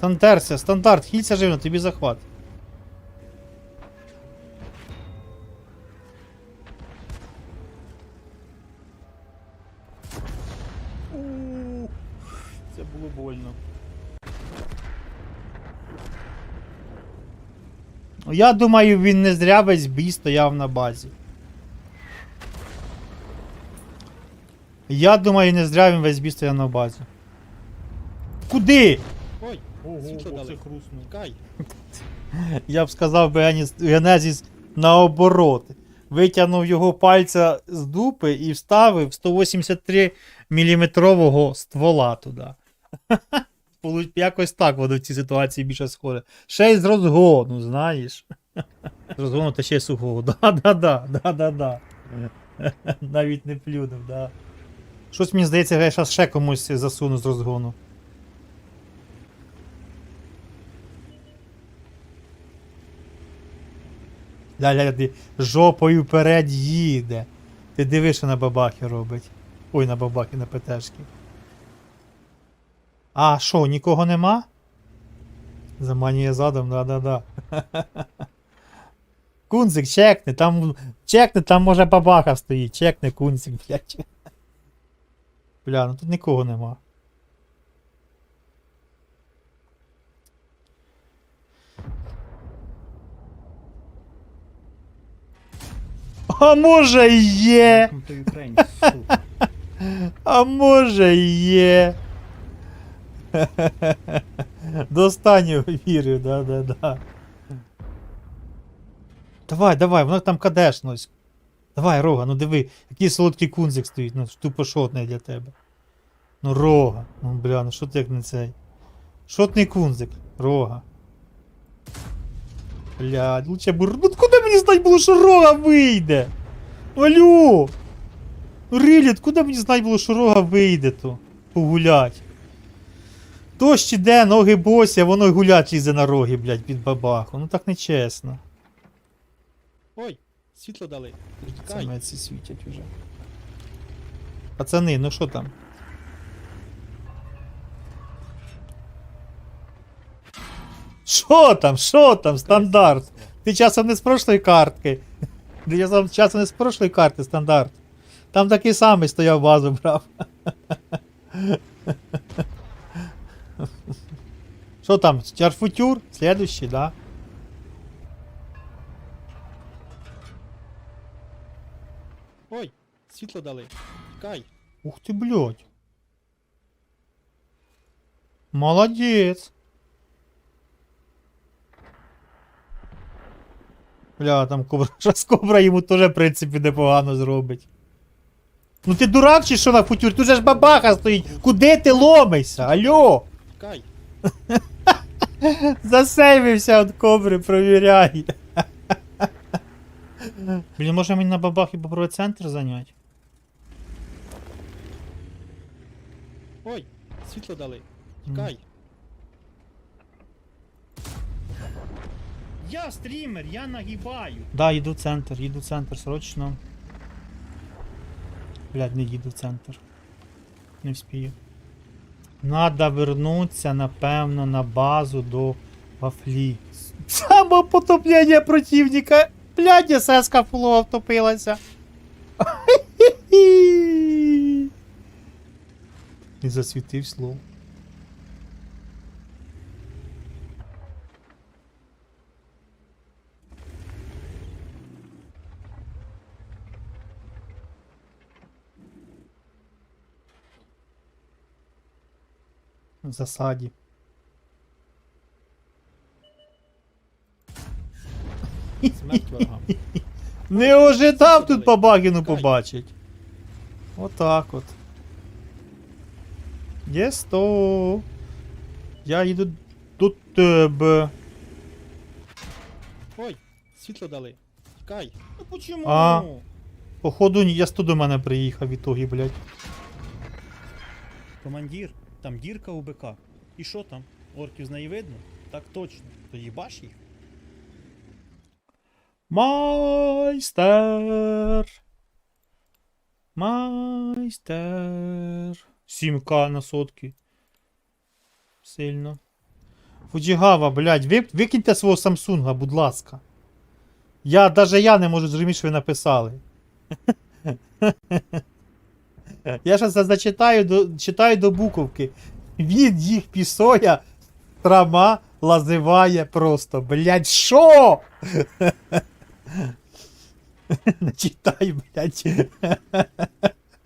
Сантерся, стандарт, хілься живно, тобі захват. Це було больно. Я думаю, він не зря весь бій стояв на базі. Я думаю, не зря він весь бій стояв на базі. Куди? Ой, Ого, дали. хруснув. Я б сказав би Генезіс наоборот. Витягнув його пальця з дупи і вставив 183 мм ствола туди. Якось так воно в цій ситуації більше схоже. Ще й з розгону, знаєш. З розгону та ще й сухого. Да-да-да, да-да-да. Навіть не плюнув, да. Щось мені здається, я зараз ще комусь засуну з розгону. Ля-ля, жопою вперед їде. Ти диви, що на бабахи робить. Ой, на бабахи, на ПТшки. А, що, нікого нема? Заманює задом, да-да-да. Кунзик, чекни, там. Чекни, там може бабаха стоїть. Чекни, кунзик, блядь. Бля, ну тут нікого нема. А може є. А може є. До останнього вірю, да-да-да. Давай, давай, воно там кадешнось. Давай, рога, ну диви, який солодкий кунзик стоїть, ну тупо шотний для тебе. Ну рога. Ну бля, ну що ти як не цей? Шотний кунзик, рога. Блядь, лучше б... Ну куди мені знать було, що рога вийде? Алло! Риліт, куди мені знать було, що рога вийде то? Погулять. Дощ іде, ноги босі, а воно й гулять лізе на роги, блядь, під бабаху. Ну так не чесно. Ой, світло дали. Це меці світять уже. Пацани, ну що там? Що там? Що там? Стандарт. Ти часом не з прошлої картки. Ти часом, часом не з прошлої карти стандарт. Там такий самий стояв базу брав. Що там? Чарфутюр? Следующий, да? Ой, світло дали. Тікай. Ух ты, блядь. Молодец. Бля, там кобра. Щас кобра йому теж, в принципі, непогано зробить. Ну ти дурак чи що на футюр? Тут же ж бабаха стоїть. Куди ти ломишся? Алло? Тікай. Засейвився від кобри, провіряй. Блін, може мені на бабахі попробувати центр зайняти? Ой, світло дали. Тікай. Я стрімер, я нагибаю. Да, їду в центр, їду в центр срочно. Блядь, не їду в центр. Не вспію. Надо вернуться, напевно, на базу до вафлі. Самопотоплення противника. Блядь, СС-ка фулова втопилася. І засвітив слово. В засаді. Смерть ворогам. Не ожидав тут. Бабагіну Тікай. побачить. Отак от. Єсто. Я їду до тебе. Ой, світло дали. Тікай. Ну почему? А. Походу, я до мене приїхав в ітогі, блядь. Командир, там дірка у БК. І що там? Орків з неї видно? Так точно. То їбаш їх? Майстер. Майстер. 7К на сотки. Сильно. Фуджігава, блядь, ви, викиньте свого Самсунга, будь ласка. Я, даже я не можу зрозуміти, що ви написали. Я зараз зачитаю до, читаю до буковки. Він їх пісоя, трама лазиває просто. Блядь, що? Читай, блядь.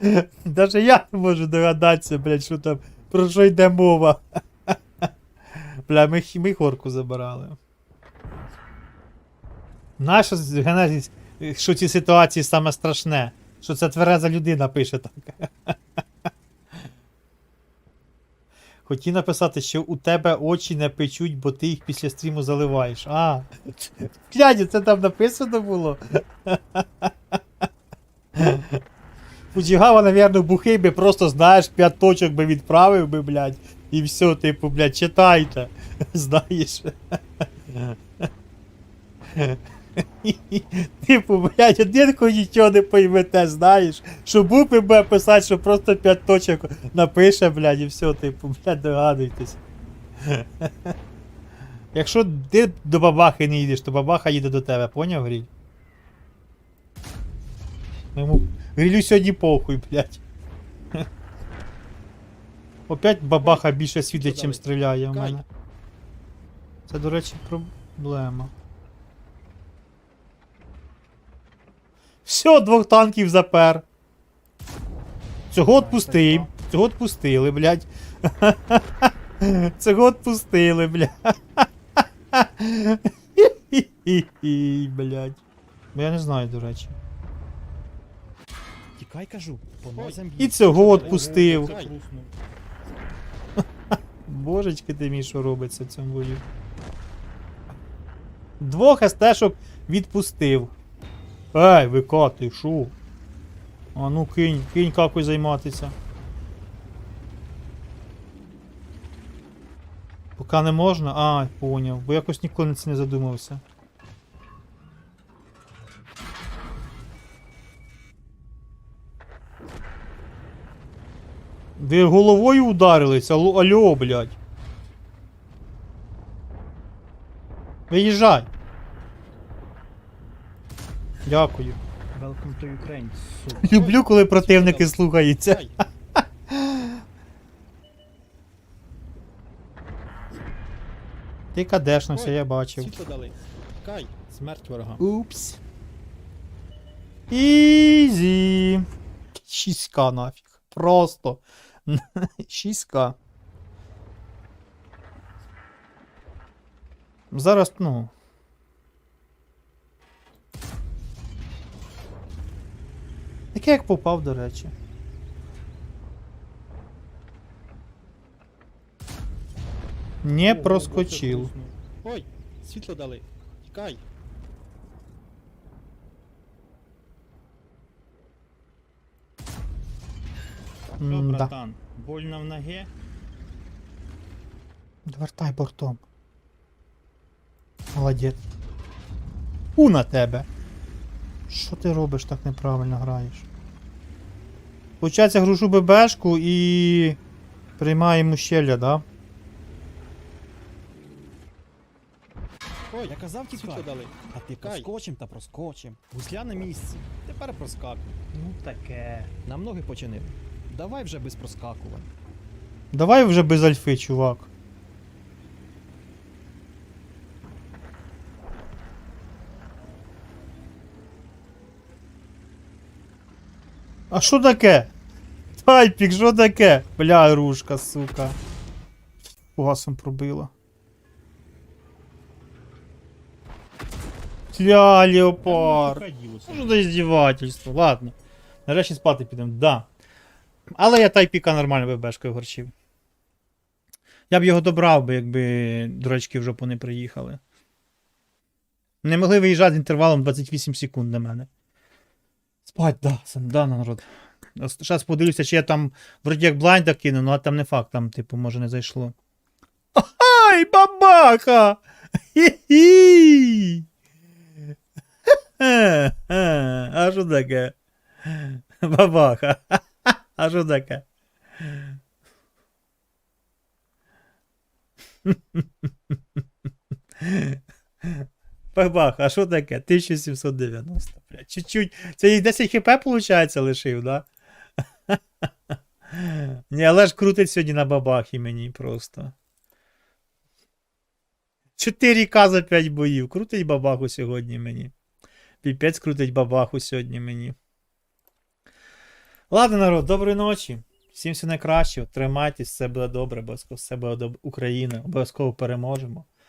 Даже я не можу догадатися, блядь, що там, про що йде мова. Бля, ми, ми хорку забирали. Наша що ці ситуації саме страшне? Що це твереза людина пише так. Хотів написати, що у тебе очі не печуть, бо ти їх після стріму заливаєш. А. Глянь, це там написано було. Фуджігава, навірно, бухий би просто, знаєш, п'ять точок би відправив би, блядь. І все, типу, блядь, читайте. Знаєш. Типу, блядь, одинку нічого не поймете, знаєш. Що був би буде писати, що просто п'ять точок напише, блядь, і все, типу, блядь, догадуйтесь. Якщо ти до бабахи не їдеш, то бабаха їде до тебе, поняв, Гріль? Йому Грилю сьогодні похуй, блядь. Опять бабаха більше світить, чим стріляє в мене. Це, до речі, проблема. Все, двох танків запер. Цього отпустив. Цього отпустили, блядь. Цього отпустили, блядь. Блядь. Я не знаю, до речі. Тікай, кажу, І цього. Кай. Божечки ти мій, що робиться в цьому бою. Двох естешок відпустив. Ей, ВК, ти шо? А ну кинь, кинь какой займатися. Поки не можна? А, поняв, бо якось ніколи на це не задумався. Ви головою ударились? Алло, алло, блядь. Виїжджай. Дякую. Welcome to Ukraine, сука. Люблю, коли противники слухаються. Ти кадешнувся, я бачив. Світло дали. Кай. Смерть ворогам. Упс. Ізі. 6к нафіг. Просто. 6к. Зараз, ну. Таке як попав, до речі. Не Ого, проскочив. Ой, світло дали. Тікай. Що, братан, больно в ноге? Вертай бортом. Молодець. У на тебе. Що ти робиш так неправильно граєш? Получається, гружу ББшку і. Приймаємо щеля, да? Ой, Я казав, тікай. дали. А ти Кай. проскочим та проскочим. Гусля на місці. Тепер проскакуй. Ну таке. Нам ноги починив. Давай вже без проскакувань. Давай вже без альфи, чувак. А що таке? Тайпік, що таке? Бля, рушка, сука. Гасом пробила. Бля, леопард. Ну що за? Ладно. Нарешті спати підемо, да. Але я тайпіка нормально ББшкою горчив. Я б його добрав би, якби дурачки в жопу не приїхали. Не могли виїжджати з інтервалом 28 секунд на мене. Спать, да, сам, да, народ. Зараз подивлюся, чи я там вроді як блайнда кину, ну а там не факт, там, типу, може не зайшло. Ай, бабаха! Хі-хі! А що таке? Бабаха. А що таке? Бабах, а що таке? 1790, блядь. Чуть-чуть. Це їй 10 хп, виходить, лишив, да? Ні, але ж крутить сьогодні на бабахі мені просто. 4К за 5 боїв. Крутить бабаху сьогодні мені. Піпець крутить бабаху сьогодні мені. Ладно, народ, доброї ночі. Всім все найкраще. Тримайтесь, все буде добре, обов'язково все буде. Україна. Обов'язково переможемо.